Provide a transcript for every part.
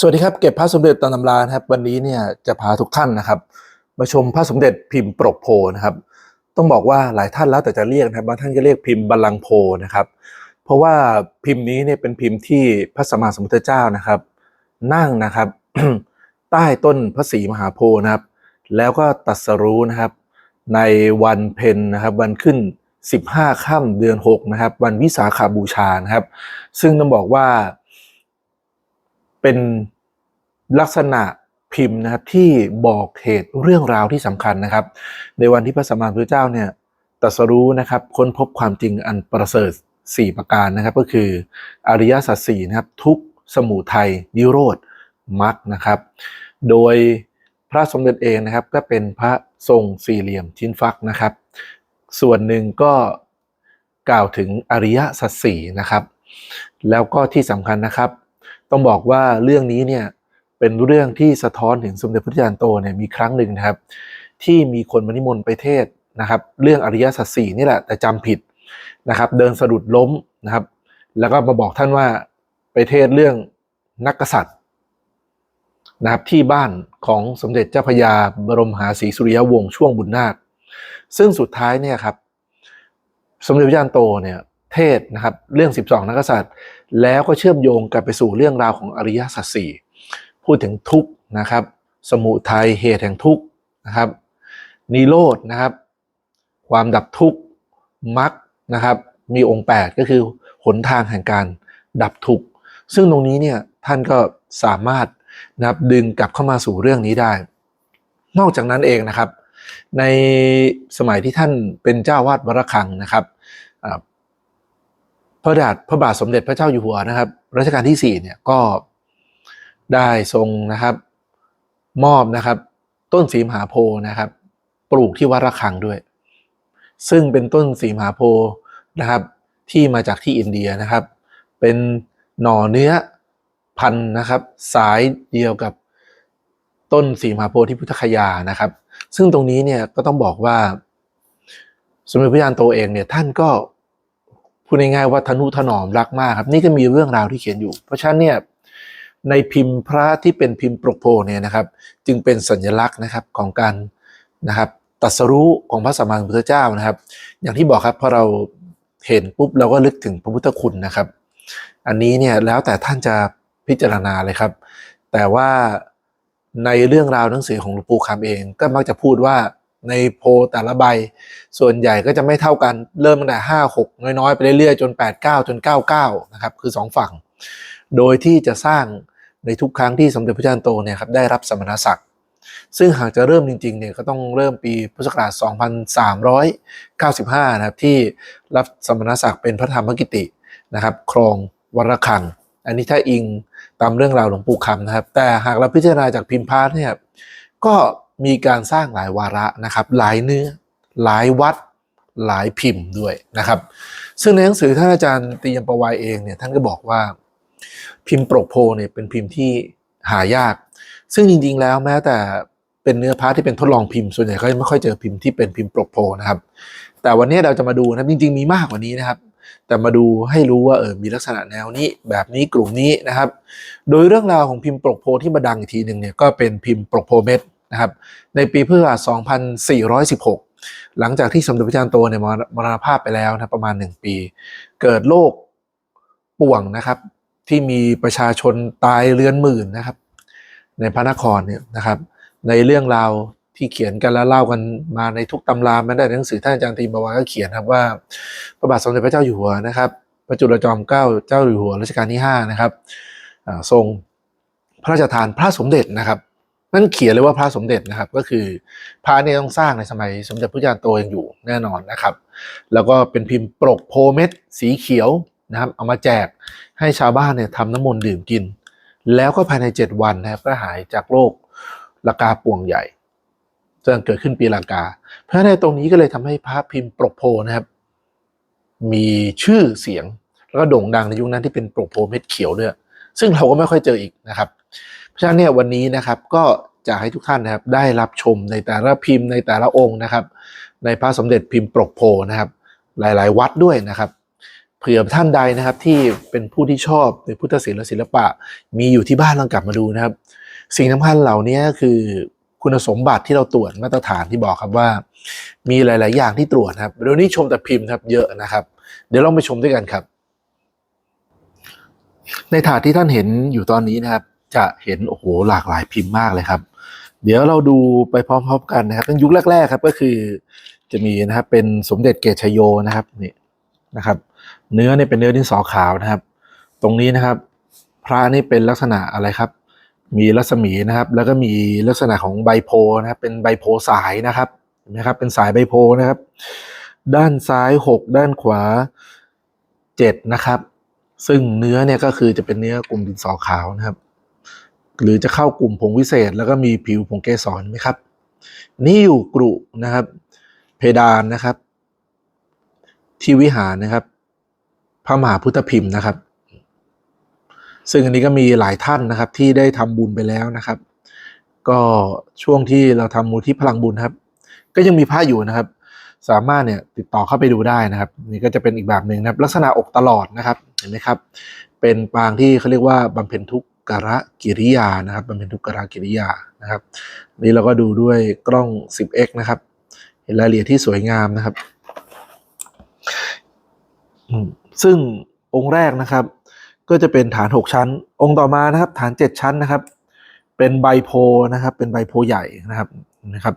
สวัสดีครับเก็บพระสมเด็จตามตำรานะครับ วันนี้เนี่ยจะพาทุกท่านนะครับ มาชมพระสมเด็จพิมพ์ปรกโพนะครับ ต้องบอกว่าหลายท่านแล้วแต่จะเรียกนะครับบางท่านก็เรียกพิมพ์บัลลังโพนะครับ เพราะว่าพิมพ์นี้เนี่ยเป็นพิมพ์ที่พระสัมมาสัมพุทธเจ้านะครับ นั่งนะครับ ใต้ต้นพระศรีมหาโพนะครับ แล้วก็ตรัสรู้นะครับ ในวันเพ็ญนะครับ วันขึ้น 15ค่ำเดือน6นะครับ วันวิสาขาบูชานะครับ ซึ่งต้องบอกว่า เป็นลักษณะพิมพ์นะครับที่บอกเหตุเรื่องราวที่สำคัญนะครับ ในวันที่พระสัมมาสัมพุทธเจ้าเนี่ยตรัสรู้นะครับค้นพบความจริงอันประเสริฐ 4 ประการนะครับ ก็คืออริยสัจสี่นะครับทุกสมุทัยนิโรธมรรคนะครับ โดยพระสมเด็จเองนะครับก็เป็นพระทรงสี่เหลี่ยมชิ้นฟักนะครับ ส่วนหนึ่งก็กล่าวถึงอริยสัจสี่นะครับ แล้วก็ที่สำคัญนะครับ ต้องบอกว่าเรื่องนี้เนี่ยเป็นเรื่องที่สะท้อนถึงสมเด็จพระพุทธจารย์โตเนี่ยมีครั้งหนึ่งนะครับ ที่มีคนมานิมนต์ไปเทศนะครับ เรื่องอริยสัจสี่นี่แหละแต่จำผิดนะครับ เดินสะดุดล้มนะครับ แล้วก็มาบอกท่านว่าไปเทศเรื่องนักกษัตริย์นะครับที่บ้านของสมเด็จเจ้าพยาบรมหาศรีสุริยวงศ์ช่วงบุญนาค ซึ่งสุดท้ายเนี่ยครับ สมเด็จพระยานโตเนี่ย เทศนะครับเรื่อง 12 นักษัตริย์ แล้วก็เชื่อมโยงกลับไปสู่เรื่องราวของอริยสัจสี่พูดถึงทุกข์นะครับ สมุทัยเหตุแห่งทุกข์นะครับนิโรธนะครับ ความดับทุกข์มรรคนะครับ มีองค์ 8 ก็คือหนทางแห่งการดับทุกข์ซึ่งตรงนี้เนี่ยท่านก็สามารถนะครับดึงกลับเข้ามาสู่เรื่องนี้ได้ นอกจากนั้นเองนะครับ ในสมัยที่ท่านเป็นเจ้าวาดวรคังนะครับ พระบาทพระบาทสมเด็จพระเจ้าอยู่หัวนะครับรัชกาลที่4เนี่ยก็ได้ทรงนะครับ มอบนะครับ ต้นสีมหาโพธิ์นะครับ ปลูกที่วัดระฆังด้วย ซึ่งเป็นต้นสีมหาโพธิ์นะครับ ที่มาจากที่อินเดียนะครับ เป็นหน่อเนื้อพันนะครับ สายเดียวกับต้นสีมหาโพธิ์ที่พุทธคยานะครับ ซึ่งตรงนี้เนี่ยก็ต้องบอกว่า สมเด็จพระยานโตเองเนี่ยท่านก็ พูดง่ายๆว่าทนุถนอมรักมากครับ นี่ก็มีเรื่องราวที่เขียนอยู่ เพราะฉะนั้นเนี่ยในพิมพ์พระที่เป็นพิมพ์ปรกโพเนี่ยนะครับ จึงเป็นสัญลักษณ์นะครับของการนะครับตัสรู้ของพระสัมมาสัมพุทธเจ้านะครับ อย่างที่บอกครับพอเราเห็นปุ๊บเราก็ลึกถึงพระพุทธคุณนะครับ อันนี้เนี่ยแล้วแต่ท่านจะพิจารณาเลยครับ แต่ว่าในเรื่องราวหนังสือของหลวงปู่คำเองก็มักจะพูดว่า ในโพลแต่ละใบ ส่วนใหญ่ก็จะไม่เท่ากันเริ่มตั้งแต่ห้าหกน้อยๆ ไปเรื่อยๆ จน8 9จน99นะครับคือ2ฝั่ง โดยที่จะสร้างในทุกครั้งที่สมเด็จพระเจ้าโตเนี่ยครับได้รับสมณศักดิ์ ซึ่งหากจะเริ่มจริงๆเนี่ยก็ต้องเริ่มปีพุทธศักราช 2395 นะครับที่รับสมณศักดิ์เป็นพระธรรมกิตินะครับครองวรคัง อันนี้ถ้าอิงตามเรื่องราวหลวงปู่คำนะครับ แต่หากเราพิจารณาจากพิมพ์พาร์ทเนี่ยก็ มีการสร้างหลายวาระนะครับ หลายเนื้อ หลายวัด หลายพิมพ์ด้วยนะครับ ซึ่งในหนังสือท่านอาจารย์ตียมประวัยเองเนี่ยท่านก็บอกว่า พิมพ์โปรกโพเนี่ยเป็นพิมพ์ที่หายาก ซึ่งจริงๆแล้วแม้แต่เป็นเนื้อพร์ทที่เป็นทดลองพิมพ์ส่วนใหญ่ก็ไม่ค่อยเจอพิมพ์ที่เป็นพิมพ์โปรกโพนะครับ แต่วันนี้เราจะมาดูนะจริง ๆ มีมากกว่านี้นะครับ แต่มาดูให้รู้ว่าเออมีลักษณะแนวนี้แบบนี้กลุ่มนี้นะครับ โดยเรื่องราวของพิมพ์ปรกโพที่มาดังอีกทีหนึ่งเนี่ยก็เป็นพิมพ์ปรกโพเม็ด นะครับในปีพุทธศักราช 2416 หลังจากที่สมเด็จพระเจ้าโตเนี่ยมรณภาพไปแล้วนะประมาณ 1 ปี เกิดโรคป่วงนะครับที่มีประชาชนตายเรือนหมื่นนะครับ ในพระนครเนี่ยนะครับในเรื่องราวที่เขียนกันและเล่ากันมาในทุกตำราแม้แต่หนังสือท่านอาจารย์ตรีบวรก็เขียนครับว่าพระบาทสมเด็จพระเจ้าอยู่หัวนะครับ พระจุลจอมเกล้าเจ้าอยู่หัวรัชกาลที่5นะครับทรงพระราชทานพระสมเด็จนะครับ นั่นเขียนเลยว่าพระสมเด็จนะครับ ก็คือพระเนี่ยต้องสร้างในสมัยสมเด็จพระเจ้าโตยังอยู่แน่นอนนะครับ แล้วก็เป็นพิมพ์ปรกโพเม็ดสีเขียวนะครับ เอามาแจกให้ชาวบ้านเนี่ยทำน้ำมนต์ดื่มกิน แล้วก็ภายใน 7 วันนะครับก็หายจากโรคละกาป่วงใหญ่จนเกิดขึ้นปีละกา เพราะในตรงนี้ก็เลยทำให้พระพิมพ์ปรกโพนะครับ มีชื่อเสียงแล้วก็โด่งดังในยุคนั้นที่เป็นโปรโพเม็ดเขียวด้วยซึ่งเราก็ไม่ค่อยเจออีกนะครับ เพราะฉะนั้นเนี่ยวันนี้นะครับก็จะให้ทุกท่านนะครับได้รับชมในแต่ละพิมพ์ในแต่ละองค์นะครับ ในพระสมเด็จพิมพ์ปรกโพนะครับ หลาย ๆ วัดด้วยนะครับเผื่อท่านใดนะครับที่เป็นผู้ที่ชอบในพุทธศิลป์และศิลปะ มีอยู่ที่บ้านลองกลับมาดูนะครับ สิ่งสำคัญเหล่านี้คือคุณสมบัติที่เราตรวจมาตรฐานที่บอกครับว่า มีหลาย ๆ อย่างที่ตรวจครับเดี๋ยวนี้ชมแต่พิมพ์ครับเยอะนะครับ เดี๋ยวลองไปชมด้วยกันครับ ในถาดที่ท่านเห็นอยู่ตอนนี้นะครับ จะเห็นโอ้โหหลากหลายพิมพ์มากเลยครับ เดี๋ยวเราดูไปพร้อมๆกันนะครับในยุคแรกๆครับก็คือจะมีนะครับเป็นสมเด็จเกตชโยนะครับนี่นะครับ เนื้อเนี่ยเป็นเนื้อดินสอขาวนะครับ ตรงนี้นะครับ พระนี่เป็นลักษณะอะไรครับ มีรัศมีนะครับ แล้วก็มีลักษณะของใบโพนะครับ เป็นใบโพสายนะครับเห็นไหมครับเป็นสายใบโพนะครับ ด้านซ้ายหกด้านขวาเจ็ดนะครับ ซึ่งเนื้อเนี่ยก็คือจะเป็นเนื้อกลุ่มดินสอขาวนะครับ หรือจะเข้ากลุ่มผงวิเศษ แล้วก็มีผิวผงเกสรไหมครับ นี่อยู่กรุนะครับ เพดานนะครับ ที่วิหารนะครับ พระมหาพุทธพิมพ์นะครับ ซึ่งอันนี้ก็มีหลายท่านนะครับที่ได้ทำบุญไปแล้วนะครับ ก็ช่วงที่เราทำมูลที่พลังบุญครับ ก็ยังมีพระอยู่นะครับ สามารถเนี่ยติดต่อเข้าไปดูได้นะครับ นี่ก็จะเป็นอีกแบบหนึ่งนะครับ ลักษณะอกตลอดนะครับเห็นไหมครับ เป็นปางที่เขาเรียกว่าบำเพ็ญทุกข กรกิริยานะครับบำเพ็ญทุกขรกิริยานะครับ นี่เราก็ดูด้วยกล้อง 10x นะครับ เห็นรายละเอียดที่สวยงามนะครับ ซึ่งองค์แรกนะครับ ก็จะเป็นฐาน 6 ชั้น องค์ต่อมานะครับ ฐาน 7 ชั้นนะครับ เป็นใบโพนะครับ เป็นใบโพใหญ่นะครับนะครับ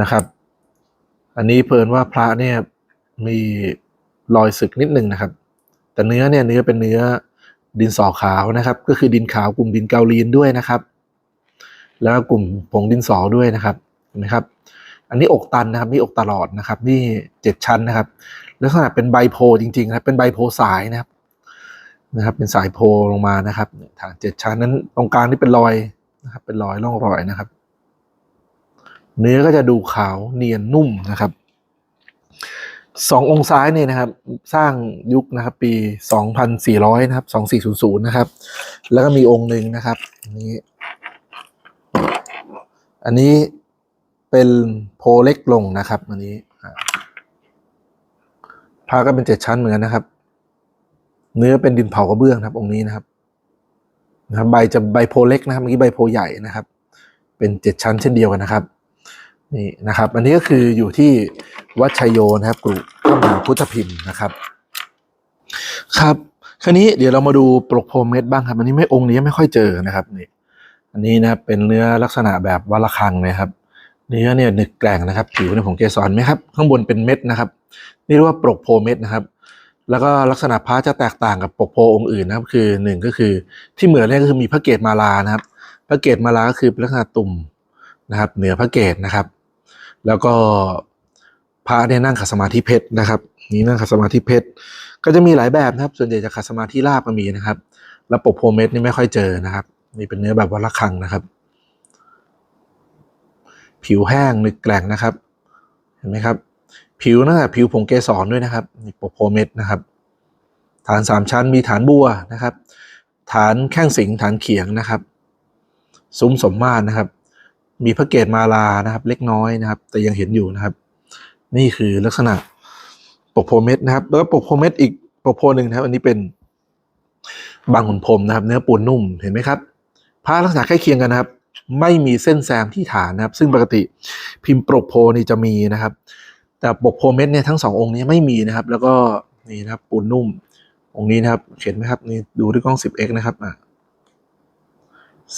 นะครับ อันนี้เพลินว่าพระเนี่ยมีรอยสึกนิดหนึ่งนะครับ แต่เนื้อเนี่ยเนื้อเป็นเนื้อ ดินสอขาวนะครับ ก็คือดินขาวกลุ่มดินเกาลีนด้วยนะครับ แล้วกลุ่มผงดินสอด้วยนะครับเห็นไหมครับ อันนี้อกตันนะครับนี่อกตลอดนะครับ นี่เจ็ดชั้นนะครับลักษณะเป็นใบโพจริงๆนะครับ เป็นใบโพสายนะครับนะครับ เป็นสายโพลงมานะครับฐานเจ็ดชั้นนั้นตรงกลางนี่เป็นรอยนะครับ เป็นรอยร่องรอยนะครับ เนื้อก็จะดูขาวเนียนนุ่มนะครับ สององค์ซ้ายเนี่ยนะครับ สร้างยุคนะครับ ปี2,400นะครับ2400นะครับ แล้วก็มีองค์หนึ่งนะครับอันนี้อันนี้เป็นโพเล็กลงนะครับอันนี้อ่าพก็เป็นเจ็ดชั้นเหมือนกันนะครับ เนื้อเป็นดินเผากระเบื้องครับ องค์นี้นะครับนะครับ ใบจะใบโพเล็กนะครับเมื่อกี้ใบโพใหญ่นะครับ เป็นเจ็ดชั้นเช่นเดียวกันนะครับ นี่นะครับ อันนี้ก็คืออยู่ที่วัดชัยโยนะครับกรุพระมหาพุทธพิมพ์นะครับ ครับคราวนี้เดี๋ยวเรามาดูปลกโพรมเม็ดบ้างครับ อันนี้ไม่องค์นี้ไม่ค่อยเจอนะครับนี่อันนี้นะเป็นเนื้อลักษณะแบบวัลคังนะครับเนื้อเนี่ยหนึกแกร่งนะครับ ผิวเนี่ยของเกสรไหมครับ ข้างบนเป็นเม็ดนะครับ นี่เรียกว่าปลกโพเม็ดนะครับ แล้วก็ลักษณะพระจะแตกต่างกับปกโพองค์อื่นนะครับ คือหนึ่งก็คือที่เหมือนเนี่ยก็คือมีพระเกศมาลานะครับ พระเกศมาลาก็คือลักษณะตุ่มนะครับ เหนือพระเกศนะครับ แล้วก็พระเนี่ยนั่งขัดสมาธิเพชรนะครับนี่นั่งขัดสมาธิเพชรก็จะมีหลายแบบนะครับ ส่วนใหญ่จะขัดสมาธิราบก็มีนะครับ แล้วปกโพเม็ดนี่ไม่ค่อยเจอนะครับนี่เป็นเนื้อแบบวัลคังนะครับ ผิวแห้งนึกแกร่งนะครับ เห็นไหมครับ ผิวนะผิวผงเกสรด้วยนะครับนี่ปกโพเม็ดนะครับ ฐานสามชั้นมีฐานบัวนะครับ ฐานแข้งสิงฐานเขียงนะครับ ซุ้มสมมาตรนะครับ มีพระเกศมาลานะครับ เล็กน้อยนะครับ แต่ยังเห็นอยู่นะครับ นี่คือลักษณะปกโพเม็ดนะครับ แล้วปกโพเม็ดอีกปกโพหนึ่งนะครับ อันนี้เป็นบางขุนพรมนะครับ เนื้อปูนนุ่มเห็นไหมครับผ้าลักษณะใกล้เคียงกันนะครับ ไม่มีเส้นแซมที่ฐานนะครับ ซึ่งปกติพิมพ์ปกโพนี่จะมีนะครับ แต่ปกโพเม็ดเนี่ยทั้งสององค์นี้ไม่มีนะครับ แล้วก็นี่นะครับปูนนุ่มองค์นี้นะครับเห็นไหมครับนี่ดูด้วยกล้อง 10x นะครับอะ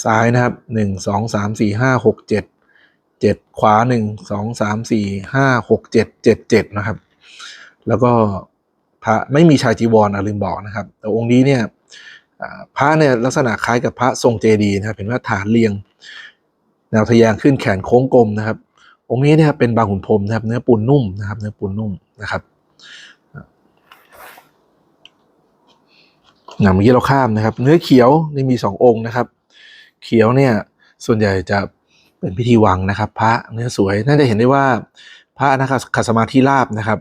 ซ้ายนะครับหนึ่งสองสามสี่ห้าหกเจ็ดเจ็ดขวาหนึ่งสองสามสี่ห้าหกเจ็ดเจ็ดเจ็ดนะครับ แล้วก็พระไม่มีชายจีวรอลืมบอกนะครับ แต่องค์นี้เนี่ยพระเนี่ยลักษณะคล้ายกับพระทรงเจดีย์นะครับ เห็นว่าฐานเรียง แนวทะแยงขึ้นแขนโค้งกลมนะครับ องค์นี้เนี่ยเป็นบางขุนพรมนะครับ เนื้อปูนนุ่มนะครับ เนื้อปูนนุ่มนะครับอย่างเมื่อกี้เราข้ามนะครับ เนื้อเขียวนี่มีสององค์นะครับ เขียวเนี่ยส่วนใหญ่จะเป็นพิธีวังนะครับ พระเนื้อสวยน่าจะเห็นได้ว่าพระนะครับขัดสมาธิราบนะครับ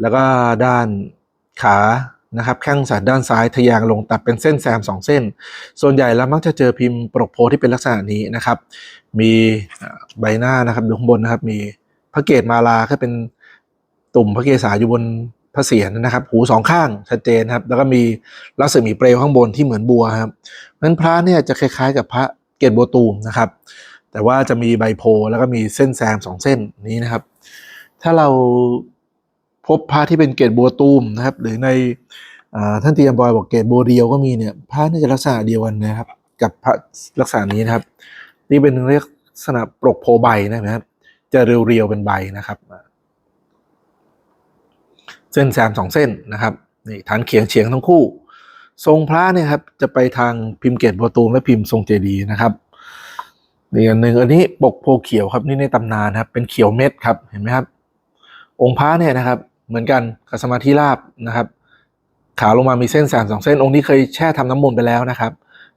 แล้วก็ด้านขานะครับข้างสันด้านซ้ายทะแยงลงตัดเป็นเส้นแซมสองเส้น ส่วนใหญ่แล้วมักจะเจอพิมพ์ปรกโพที่เป็นลักษณะนี้นะครับ มีใบหน้านะครับดูข้างบนนะครับ มีพระเกศมาลาก็เป็นตุ่มพระเกศาอยู่บน พระเศียรนะครับ หูสองข้างชัดเจนครับ แล้วก็มีรัศมีเปลวข้างบนที่เหมือนบัวครับเพราะนั้นพระเนี่ยจะคล้ายๆ กับพระเกศบัวตูมนะครับ แต่ว่าจะมีใบโพแล้วก็มีเส้นแซมสองเส้นนี้นะครับ ถ้าเราพบพระที่เป็นเกศบัวตูมนะครับ หรือในอท่านเตรียมบอยบอกเกศบัวเรียวก็มีเนี่ยพระน่าจะลักษณะเดียวกันนะครับ กับพระลักษณะนี้นะครับ นี่เป็นเรียกลักษณะปลกโพใบนะครับจะเรียวๆเป็นใบนะครับ เส้นแซมสองเส้นนะครับนี่ฐานเขียงเฉียงทั้งคู่ ทรงพระเนี่ยครับจะไปทางพิมพ์เกตโบตูและพิมพ์ทรงเจดีย์นะครับนี่อันหนึ่งอันนี้ปกโพเขียวครับนี่ในตำนานครับเป็นเขียวเม็ดครับเห็นไหมครับ องค์พระเนี่ยนะครับเหมือนกันกับสมาธิราบนะครับขาลงมามีเส้นแซมสองเส้นองค์นี้เคยแช่ทำน้ำมนต์ไปแล้วนะครับ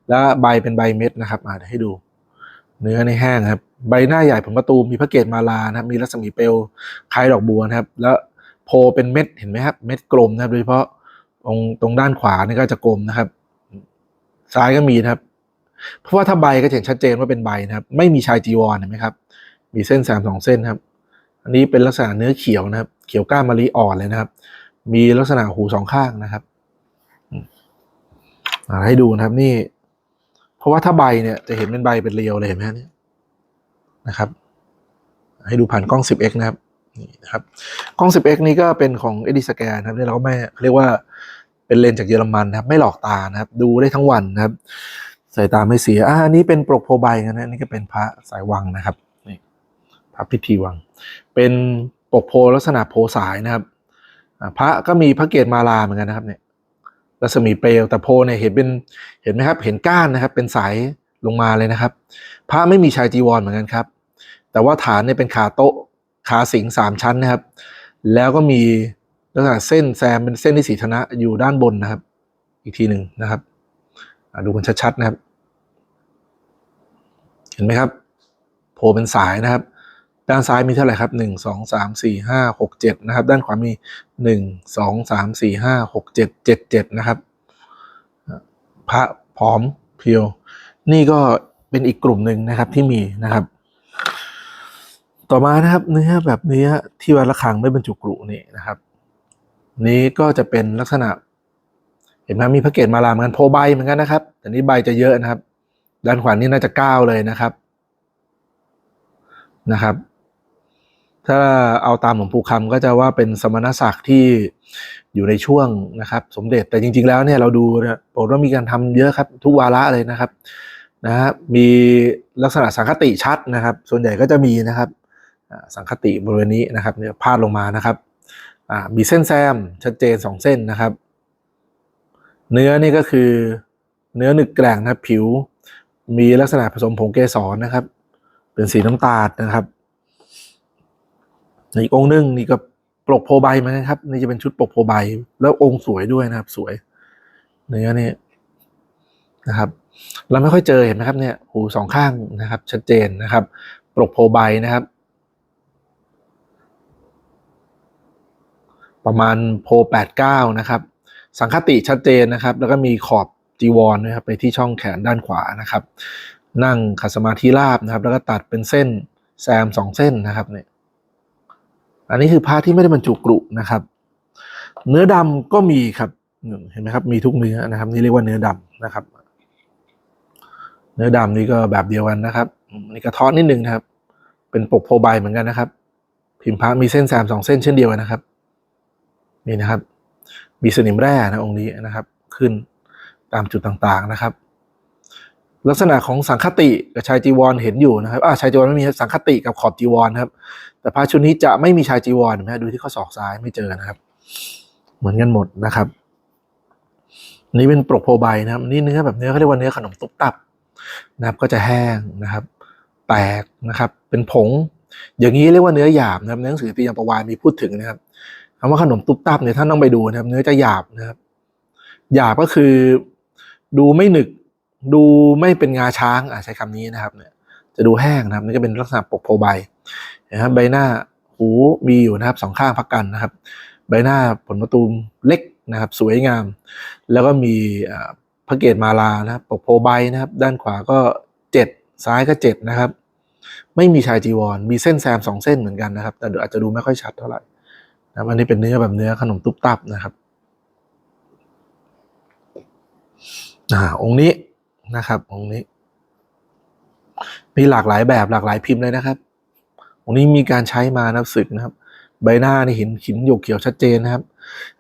แล้วใบเป็นใบเม็ดนะครับอ่าเดี๋ยวให้ดู เนื้อในแห้งครับ ใบหน้าใหญ่ผมประตูมมีพระเกศมาลานะครับ มีรัศมีเปลวคล้ายดอกบัวนะครับ แล้ว โพเป็นเม็ดเห็นไหมครับ เม็ดกลมนะครับ โดยเฉพาะตรงตรงด้านขวานี่ก็จะกลมนะครับ ซ้ายก็มีนะครับ เพราะว่าถ้าใบก็เห็นชัดเจนว่าเป็นใบนะครับ ไม่มีชายจีวรเห็นไหมครับ มีเส้นแซมสองเส้นครับ อันนี้เป็นลักษณะเนื้อเขียวนะครับ เขียวก้านมะลิอ่อนเลยนะครับ มีลักษณะหูสองข้างนะครับอาให้ดูนะครับนี่ เพราะว่าถ้าใบเนี่ยจะเห็นเป็นใบเป็นเรียวเลยเห็นไหมฮะเนี่ยนะครับ ให้ดูผ่านกล้อง 10x นะครับ นี่นะครับกล้อง 10x นี้ก็เป็นของ e d i s c a n นะครับนี่เราก็ไม่เรียกว่าเป็นเลนจากเยอรมันนะครับ ไม่หลอกตานะครับ ดูได้ทั้งวันนะครับสายตาไม่เสียอ่าอันนี้เป็นปรกโพใบกันนะนี่ก็เป็นพระสายวังนะครับนี่พระพิธีวัง เป็นปกโพลักษณะโพสายนะครับพระก็มีพระเกศมาลาเหมือนกันนะครับเนี่ยรัศมีเปลวแต่โพเนี่ยเห็นเป็นเห็นไหมครับ เห็นก้านนะครับ เป็นสายลงมาเลยนะครับ พระไม่มีชายจีวรเหมือนกันครับ แต่ว่าฐานเนี่ยเป็นขาโต๊ะ ขาสิงสามชั้นนะครับ แล้วก็มีลักษณะเส้นแซมเป็นเส้นที่สีธนะอยู่ด้านบนนะครับ อีกทีหนึ่งนะครับดูมันชัดๆนะครับ เห็นไหมครับโพเป็นสายนะครับ ด้านซ้ายมีเท่าไหร่ครับหนึ่งสองสามสี่ห้าหกเจ็ดนะครับ ด้านขวามีหนึ่งสองสามสี่ห้าหกเจ็ดเจ็ดเจ็ดนะครับ พระผอมเพียว นี่ก็เป็นอีกกลุ่มหนึ่งนะครับที่มีนะครับ ต่อมานะครับเนื้อแบบเนื้อที่วัดระฆังไม่บรรจุกรุนี่นะครับ นี้ก็จะเป็นลักษณะ เห็นไหมมีพระเกศมาลาเหมือนกันโพใบเหมือนกันนะครับ แต่นี้ใบจะเยอะนะครับ ด้านขวานี่น่าจะเก้าเลยนะครับนะครับ ถ้าเอาตามหลวงปู่คำก็จะว่าเป็นสมณศักดิ์ที่อยู่ในช่วงนะครับ สมเด็จแต่จริง ๆ แล้วเนี่ยเราดูนะโปรดว่ามีการทำเยอะครับ ทุกวาระเลยนะครับนะฮะมีลักษณะสังคติชัดนะครับ ส่วนใหญ่ก็จะมีนะครับ สังคติบริเวณนี้นะครับเนี่ยพาดลงมานะครับมีเส้นแซมชัดเจนสองเส้นนะครับ เนื้อนี่ก็คือเนื้อหนึกแกร่งนะครับผิว มีลักษณะผสมผงเกสรนะครับ เป็นสีน้ำตาลนะครับอีกองค์หนึงนี่ก็ปลกโพใบเหมือนกันครับ นี่จะเป็นชุดปลกโพใบ แล้วองค์สวยด้วยนะครับ สวย เนื้อนี่นะครับ เราไม่ค่อยเจอเห็นไหมครับเนี่ยหูสองข้างนะครับ ชัดเจนนะครับ ปลกโพใบนะครับ ประมาณโพแปดเก้านะครับ สังคติชัดเจนนะครับ แล้วก็มีขอบจีวรนะครับไปที่ช่องแขนด้านขวานะครับ นั่งขัดสมาธิราบนะครับ แล้วก็ตัดเป็นเส้นแซมสองเส้นนะครับเนี่ยอันนี้คือผ้าที่ไม่ได้บรรจุกรุนะครับ เนื้อดำก็มีครับเห็นไหมครับมีทุกเนื้อนะครับ นี่เรียกว่าเนื้อดำนะครับ เนื้อดำนี่ก็แบบเดียวกันนะครับนี่กระเท้อนนิดนึงนะครับ เป็นปกโพใบเหมือนกันนะครับ พิมพ์พระมีเส้นแซมสองเส้นเช่นเดียวกันนะครับ นี่นะครับมีสนิมแร่นะองค์นี้นะครับ ขึ้นตามจุดต่างๆนะครับ ลักษณะของสังคติกับชายจีวรเห็นอยู่นะครับอ่าชายจีวรไม่มีสังคติกับขอบจีวรครับ แต่พระชุดนี้จะไม่มีชายจีวรนะดูที่ข้อศอกซ้ายไม่เจอนะครับ เหมือนกันหมดนะครับ นี่เป็นปลกโพใบนะครับ นี่เนื้อแบบเนื้อเขาเรียกว่าเนื้อขนมตุ๊บตับนะครับ ก็จะแห้งนะครับ แตกนะครับ เป็นผง อย่างนี้เรียกว่าเนื้อหยาบนะครับในหนังสือตียมประวานมีพูดถึงนะครับ คำว่าขนมตุ๊บตับเนี่ยท่านต้องไปดูนะครับ เนื้อจะหยาบนะครับ หยาบก็คือดูไม่หนึก ดูไม่เป็นงาช้างอะใช้คำนี้นะครับ เนี่ย จะดูแห้งนะครับ นี่ก็เป็นลักษณะปกโพใบนะครับ ใบหน้าหูมีอยู่นะครับสองข้างพักกันนะครับ ใบหน้าผลประตูมเล็กนะครับ สวยงาม แล้วก็มีพระเกศมาลานะครับ ปกโพใบนะครับ ด้านขวาก็เจ็ดซ้ายก็เจ็ดนะครับ ไม่มีชายจีวร มีเส้นแซมสองเส้นเหมือนกันนะครับ แต่เดี๋ยวอาจจะดูไม่ค่อยชัดเท่าไหร่ ครับอันนี้เป็นเนื้อแบบเนื้อขนมตุ๊บตับนะครับอ่าองค์นี้นะครับ องค์นี้ มีหลากหลายแบบหลากหลายพิมพ์เลยนะครับ องค์นี้มีการใช้มานับศึกนะครับ ใบหน้านี่เห็นหินหยกเขียวชัดเจนนะครับ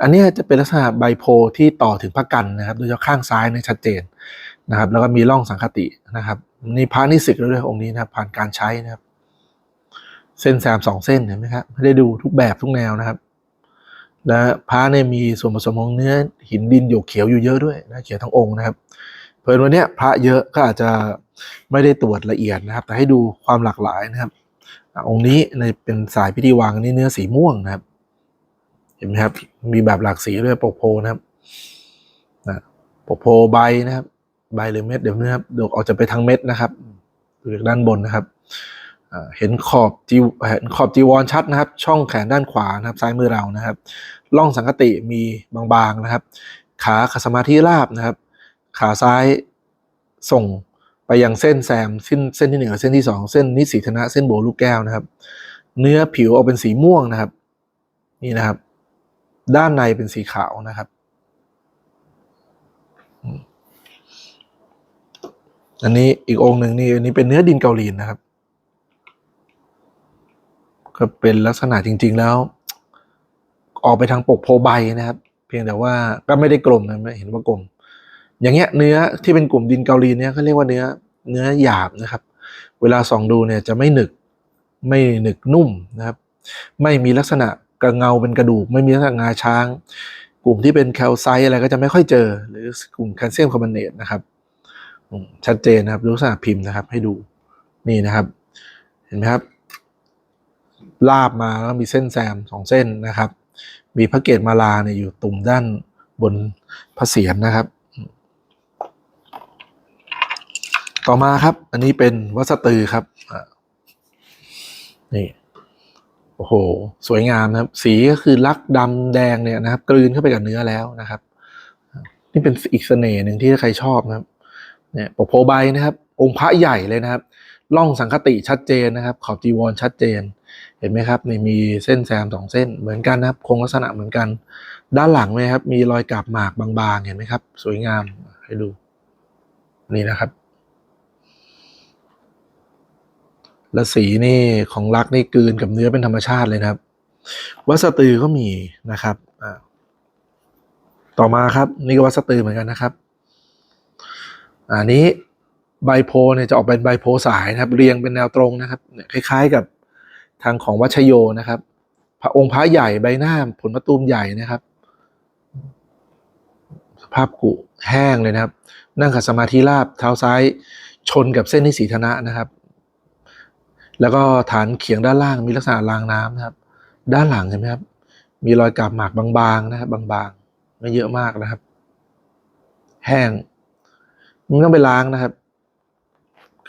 อันนี้จะเป็นลักษณะใบโพธิ์ที่ต่อถึงพระกันนะครับ โดยเฉพาะข้างซ้ายเนี่ชัดเจนนะครับ แล้วก็มีร่องสังคตินะครับนี่พระนิสิกแล้วด้วยองค์นี้นะครับผ่านการใช้นะครับ เส้นแซมสองเส้นเห็นไหมครับไม่ได้ดูทุกแบบทุกแนวนะครับ และพระเนี่ยมีส่วนผสมของเนื้อหินดินหยกเขียวอยู่เยอะด้วยนะเขียวทั้งองค์นะครับ เพลินวันเนี้ยพระเยอะก็อาจจะไม่ได้ตรวจละเอียดนะครับ แต่ให้ดูความหลากหลายนะครับ องค์นี้ในเป็นสายพิธีวังนี่เนื้อสีม่วงนะครับ เห็นไหมครับ มีแบบหลากสีด้วยปกโพนะครับนะปกโพใบนะครับ ใบหรือเม็ดเดี๋ยวนะครับเดี๋ยวออกจะไปทางเม็ดนะครับดูจากด้านบนนะครับ เห็นขอบจีเห็นขอบจีวรชัดนะครับ ช่องแขนด้านขวานะครับซ้ายมือเรานะครับร่องสังคติมีบางๆนะครับ ขาขัดสมาธิราบนะครับ ขาซ้ายส่งไปยังเส้นแซมเส้นเส้นที่หนึ่งเส้นที่สองเส้นนิสีธนะเส้นโบลูกแก้วนะครับ เนื้อผิวออกเป็นสีม่วงนะครับ นี่นะครับ ด้านในเป็นสีขาวนะครับอันนี้อีกองหนึ่งนี่อันนี้เป็นเนื้อดินเกาหลีนะครับ ก็เป็นลักษณะจริง ๆ แล้ว ออกไปทางปกโพใบนะครับ เพียงแต่ว่าก็ไม่ได้กลมนะไม่เห็นว่ากลม อย่างเงี้ยเนื้อที่เป็นกลุ่มดินเกาหลีเนี่ยเขาเรียกว่าเนื้อเนื้อหยาบนะครับ เวลาส่องดูเนี่ยจะไม่หนึกไม่หนึกนุ่มนะครับ ไม่มีลักษณะกระเงาเป็นกระดูก ไม่มีลักษณะงาช้าง กลุ่มที่เป็นแคลไซต์อะไรก็จะไม่ค่อยเจอ หรือกลุ่มแคลเซียมคาร์บอเนตนะครับชัดเจนนะครับดูลักษณะพิมพ์นะครับ ให้ดูนี่นะครับ เห็นไหมครับ ลาบมาแล้วมีเส้นแซมสองเส้นนะครับ มีพระเกศมาลาเนี่ยอยู่ตุ่มด้านบนพระเศียรนะครับ ต่อมาครับ อันนี้เป็นวัสตือครับนี่โอ้โห สวยงามนะครับ สีก็คือลักดำแดงเนี่ยนะครับ กลืนเข้าไปกับเนื้อแล้วนะครับ นี่เป็นอีกเสน่ห์หนึ่งที่ใครชอบนะครับ เนี่ยปกโพใบนะครับ องค์พระใหญ่เลยนะครับล่องสังคติชัดเจนนะครับ ขอบจีวรชัดเจน เห็นไหมครับนี่มีเส้นแซมสองเส้นเหมือนกันนะครับคงลักษณะเหมือนกัน ด้านหลังเลยครับ มีรอยกาบหมากบางๆ เห็นไหมครับ สวยงามให้ดู นี่นะครับและสีนี่ของลักนี่กลืนกับเนื้อเป็นธรรมชาติเลยนะครับ วัสตือก็มีนะครับต่อมาครับ นี่ก็วัสตือเหมือนกันนะครับอันนี้ใบโพเนี่ยจะออกเป็นใบโพสายนะครับ เรียงเป็นแนวตรงนะครับคล้ายๆกับ ทางของวัชโยนะครับ พระองค์พระใหญ่ใบหน้าผลประตูมใหญ่นะครับสภาพกุแห้งเลยนะครับ นั่งขัดสมาธิราบเท้าซ้ายชนกับเส้นนิสีธนะนะครับ แล้วก็ฐานเขียงด้านล่างมีลักษณะรางน้ำนะครับ ด้านหลังเห็นไหมครับ มีรอยกาบหมากบางๆนะครับบางๆ ไม่เยอะมากนะครับ แห้งมันต้องไปล้างนะครับ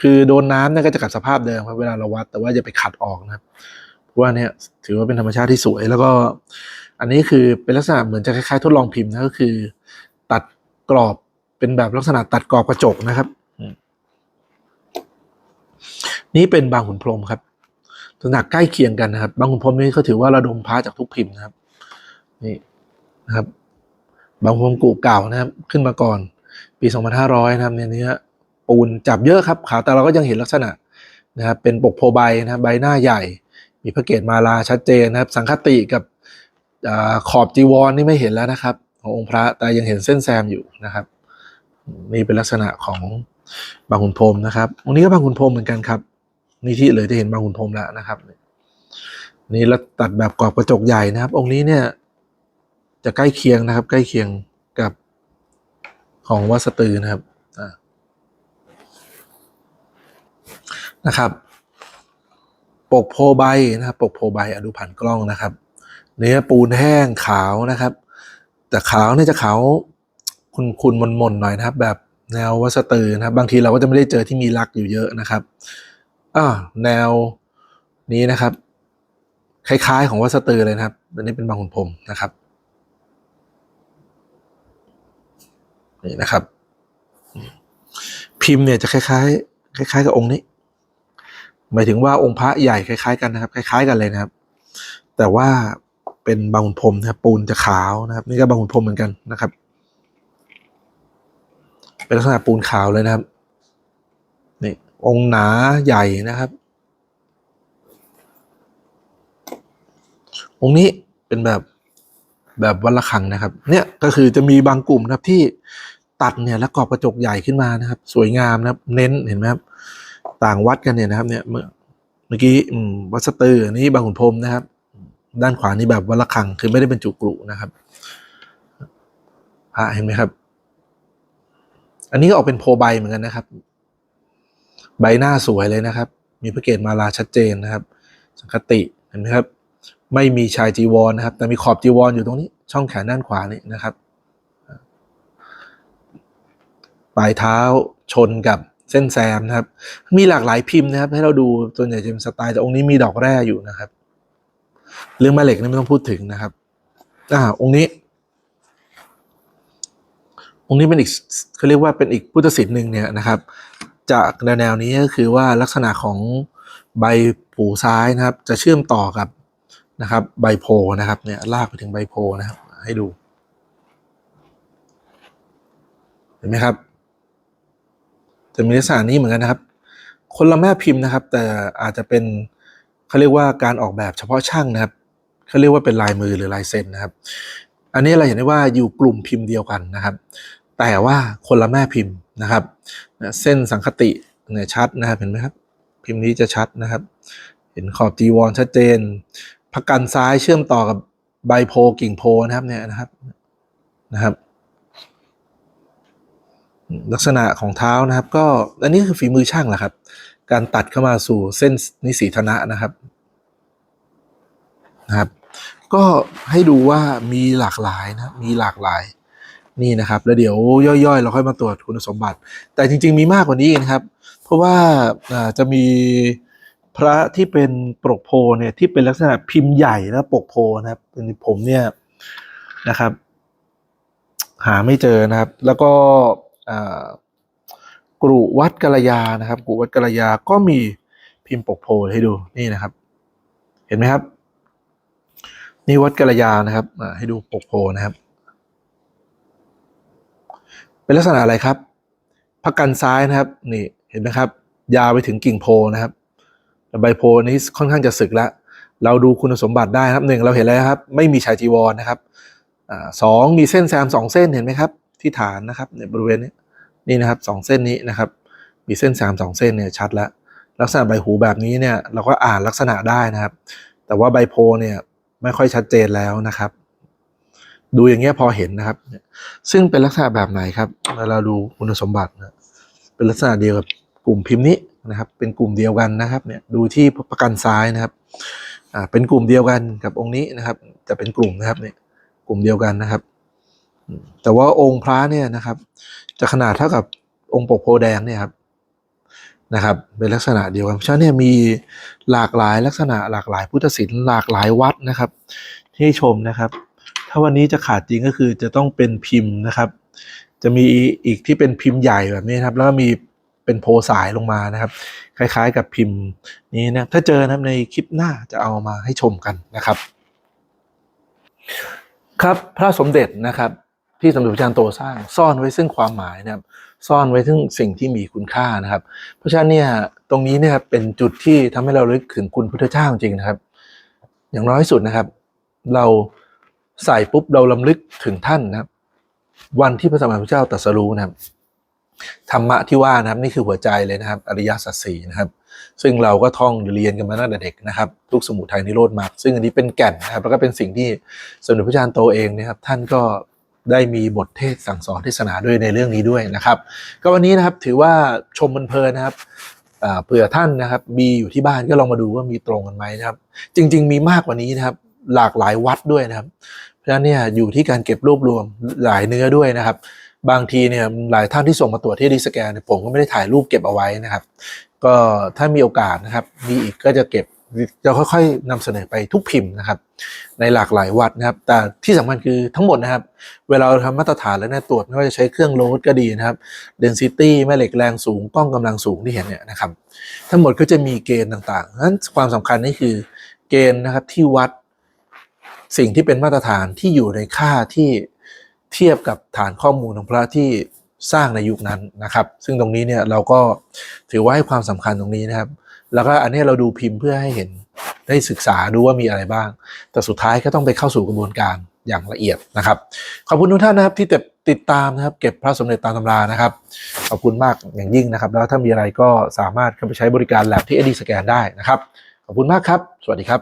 คือโดนน้ำเนี่ยก็จะกลับสภาพเดิมครับเวลาเราวัดแต่ว่าอย่าไปขัดออกนะครับเพราะว่าเนี่ยถือว่าเป็นธรรมชาติที่สวย แล้วก็อันนี้คือเป็นลักษณะเหมือนจะคล้ายๆ ทดลองพิมพ์นะก็คือ ตัดกรอบเป็นแบบลักษณะตัดกรอบกระจกนะครับ นี่เป็นบางขุนพรมครับลักษณะใกล้เคียงกันนะครับ บางขุนพรมนี่เขาถือว่าระดมพระจากทุกพิมพ์นะครับ นี่นะครับ บางขุนพรมกูเก่านะครับ ขึ้นมาก่อน ปี 2500 นะครับเนี่ยเนื้อ ปูนจับเยอะครับขาวแต่เราก็ยังเห็นลักษณะนะครับเป็นปกโพใบนะบใบหน้าใหญ่ มีพระเกศมาลาชัดเจนนะครับ สังคติกับอขอบจีวรนี่ไม่เห็นแล้วนะครับ ขององค์พระแต่ยังเห็นเส้นแซมอยู่นะครับ นี่เป็นลักษณะของบางขุนพรมนะครับองค์นี้ก็บางขุนพรมเหมือนกันครับนี่ที่เลยจะเห็นบางขุนพรมแล้วนะครับนี่แล้วตัดแบบกรอบกระจกใหญ่นะครับ องค์นี้เนี่ยจะใกล้เคียงนะครับ ใกล้เคียงกับของวัสตือนะครับอ่า นะครับ ปกโพใบนะครับ ปกโพใบอะดูผ่านกล้องนะครับ เนื้อปูนแห้งขาวนะครับ แต่ขาวเนี่ยจะขาวคุณคุณมนมนๆหน่อยนะครับ แบบแนววัสตือนะครับ บางทีเราก็จะไม่ได้เจอที่มีลักอยู่เยอะนะครับอ่าแนวนี้นะครับ คล้ายๆ ของวัสตือเลยนะครับอันนี้เป็นบางขุนพรมนะครับนี่นะครับ พิมพ์เนี่ยจะคล้ายๆ คล้าย ๆ กับองค์นี้ หมายถึงว่าองค์พระใหญ่คล้ายๆกันนะครับ คล้าย ๆ กันเลยนะครับ แต่ว่าเป็นบางขุนพรมนะครับ ปูนจะขาวนะครับ นี่ก็บางขุนพรมเหมือนกันนะครับ เป็นลักษณะปูนขาวเลยนะครับนี่องค์หนาใหญ่นะครับ องค์นี้เป็นแบบแบบวัดระฆังนะครับ เนี่ยก็คือจะมีบางกลุ่มนะครับที่ตัดเนี่ยแล้วกรอบกระจกใหญ่ขึ้นมานะครับ สวยงามนะครับ เน้นเห็นไหมครับ ต่างวัดกันเนี่ยนะครับ เนี่ยเมื่อเมื่อกี้วัดสตือนี้บางขุนพรมนะครับ ด้านขวานี่แบบวัดระฆังคือไม่ได้เป็นจุกรุนะครับพระเห็นไหมครับ อันนี้ก็ออกเป็นโพใบเหมือนกันนะครับ ใบหน้าสวยเลยนะครับ มีพระเกศมาลาชัดเจนนะครับ สังคติเห็นไหมครับ ไม่มีชายจีวรนะครับ แต่มีขอบจีวรอยู่ตรงนี้ ช่องแขนด้านขวานี่นะครับ ปลายเท้าชนกับ เส้นแซมนะครับ มีหลากหลายพิมพ์นะครับ ให้เราดูส่วนใหญ่จะเป็นสไตล์แต่องค์นี้มีดอกแร่อยู่นะครับ เรื่องแม่เหล็กนี่ไม่ต้องพูดถึงนะครับอ่าองค์นี้ องค์นี้เป็นอีกเขาเรียกว่าเป็นอีกพุทธศิลป์หนึ่งเนี่ยนะครับ จากแนวนี้ก็คือว่าลักษณะของใบผูซ้ายนะครับ จะเชื่อมต่อกับนะครับ ใบโพนะครับเนี่ยลากไปถึงใบโพนะครับ ให้ดู เห็นไหมครับ จะมีลักษณะนี้เหมือนกันนะครับ คนละแม่พิมพ์นะครับ แต่อาจจะเป็นเขาเรียกว่าการออกแบบเฉพาะช่างนะครับเขาเรียกว่าเป็นลายมือหรือลายเซ็นนะครับ อันนี้เราเห็นได้ว่าอยู่กลุ่มพิมพ์เดียวกันนะครับ แต่ว่าคนละแม่พิมพ์นะครับ เส้นสังคติเนี่ยชัดนะครับเห็นไหมครับ พิมพ์นี้จะชัดนะครับ เห็นขอบจีวรชัดเจนพักกันซ้ายเชื่อมต่อกับใบโพกิ่งโพนะครับเนี่ยนะครับนะครับ ลักษณะของเท้านะครับ ก็อันนี้คือฝีมือช่างแหละครับ การตัดเข้ามาสู่เส้นนิสีธนะนะครับนะครับ ก็ให้ดูว่ามีหลากหลายนะมีหลากหลายนี่นะครับ แล้วเดี๋ยวย่อยๆ เราค่อยมาตรวจคุณสมบัติ แต่จริง ๆ มีมากกว่านี้นะครับ เพราะว่าจะมีพระที่เป็นปกโพเนี่ยที่เป็นลักษณะพิมพ์ใหญ่และปกโพนะครับเป็นผมเนี่ยนะครับ หาไม่เจอนะครับ แล้วก็ กรุวัดกัลยานะครับกรุวัดกัลยาก็มีพิมพ์ปกโพให้ดูนี่นะครับ เห็นไหมครับ นี่วัดกัลยานะครับให้ดูปกโพนะครับ เป็นลักษณะอะไรครับพักกันซ้ายนะครับ นี่เห็นไหมครับ ยาวไปถึงกิ่งโพนะครับใบโพนี้ค่อนข้างจะสึกแล้ว เราดูคุณสมบัติได้ครับหนึ่งเราเห็นแล้วครับ ไม่มีชายจีวรนะครับอสองมีเส้นแซมสองเส้นเห็นไหมครับ ที่ฐานนะครับในบริเวณนี้ นี่นะครับสองเส้นนี้นะครับ มีเส้นแซมสองเส้นเนี่ยชัดแล้วลักษณะใบหูแบบนี้เนี่ยเราก็อ่านลักษณะได้นะครับ แต่ว่าใบโพเนี่ยไม่ค่อยชัดเจนแล้วนะครับ ดูอย่างเงี้ยพอเห็นนะครับ ซึ่งเป็นลักษณะแบบไหนครับเวลาดูคุณสมบัตินะเป็นลักษณะเดียวกับกลุ่มพิมพ์นี้นะครับ เป็นกลุ่มเดียวกันนะครับเนี่ยดูที่ประกันซ้ายนะครับอ่าเป็นกลุ่มเดียวกันกับองค์นี้นะครับจะเป็นกลุ่มนะครับเนี่ยกลุ่มเดียวกันนะครับ แต่ว่าองค์พระเนี่ยนะครับ จะขนาดเท่ากับองค์ปกโพแดงเนี่ยครับนะครับ เป็นลักษณะเดียวกันเพราะฉะนั้นเนี่ยมีหลากหลายลักษณะหลากหลายพุทธศิลป์หลากหลายวัดนะครับ ที่ให้ชมนะครับ ถ้าวันนี้จะขาดจริงก็คือจะต้องเป็นพิมพ์นะครับ จะมีอีกที่เป็นพิมพ์ใหญ่แบบนี้ครับ แล้วก็มีเป็นโพสายลงมานะครับ คล้ายๆ กับพิมพ์นี้นะถ้าเจอนะครับในคลิปหน้าจะเอามาให้ชมกันนะครับ ครับพระสมเด็จนะครับ ที่สมเด็จพระจารย์โตสร้างซ่อนไว้ซึ่งความหมายนะครับซ่อนไว้ซึ่งสิ่งที่มีคุณค่านะครับ เพราะฉะนั้นเนี่ยตรงนี้เนี่ยครับเป็นจุดที่ทำให้เราลึกถึงคุณพุทธเจ้าจริงนะครับ อย่างน้อยสุดนะครับ เราใส่ปุ๊บเราลำลึกถึงท่านนะครับ วันที่พระสัมมาสัมพุทธเจ้าตรัสรู้นะครับธรรมะที่ว่านะครับนี่คือหัวใจเลยนะครับ อริยสัจสี่นะครับ ซึ่งเราก็ท่องเรียนกันมาตั้งแต่เด็กนะครับทุกสมุทัยนิโรธมรรคซึ่งอันนี้เป็นแก่นนะครับแล้วก็เป็นสิ่งที่สมเด็จพระจารย์โตเองนะครับท่านก็ ได้มีบทเทศสั่งสอนเทศนาด้วยในเรื่องนี้ด้วยนะครับ ก็วันนี้นะครับถือว่าชมมันเพลินนะครับเผื่อท่านนะครับ มีอยู่ที่บ้านก็ลองมาดูว่ามีตรงกันไหมนะครับ จริง ๆ มีมากกว่านี้นะครับ หลากหลายวัดด้วยนะครับ เพราะฉะนั้นเนี่ยอยู่ที่การเก็บรวบรวมหลายเนื้อด้วยนะครับ บางทีเนี่ยหลายท่านที่ส่งมาตรวจที่ดีสแกนเนี่ยผมก็ไม่ได้ถ่ายรูปเก็บเอาไว้นะครับ ก็ถ้ามีโอกาสนะครับ มีอีกก็จะเก็บ จะค่อยๆนำเสนอไปทุกพิมพ์นะครับ ในหลากหลายวัดนะครับ แต่ที่สำคัญคือทั้งหมดนะครับ เวลาเราทำมาตรฐานแล้วเนี่ยตรวจไม่ว่าจะใช้เครื่องโลดก็ดีนะครับ density แม่เหล็กแรงสูงกล้องกำลังสูงที่เห็นเนี่ยนะครับ ทั้งหมดก็จะมีเกณฑ์ต่างๆนั้นความสำคัญนี่คือเกณฑ์นะครับที่วัดสิ่งที่เป็นมาตรฐานที่อยู่ในค่าที่เทียบกับฐานข้อมูลของพระที่สร้างในยุคนั้นนะครับ ซึ่งตรงนี้เนี่ยเราก็ถือว่าให้ความสำคัญตรงนี้นะครับ แล้วก็อันนี้เราดูพิมพ์เพื่อให้เห็นได้ศึกษาดูว่ามีอะไรบ้าง แต่สุดท้ายก็ต้องไปเข้าสู่กระบวนการอย่างละเอียดนะครับ ขอบคุณทุกท่านนะครับที่ติดตามนะครับ เก็บพระสมเด็จตามตำรานะครับ ขอบคุณมากอย่างยิ่งนะครับ แล้วถ้ามีอะไรก็สามารถเข้าไปใช้บริการแลบที่เอดีสแกนได้นะครับ ขอบคุณมากครับ สวัสดีครับ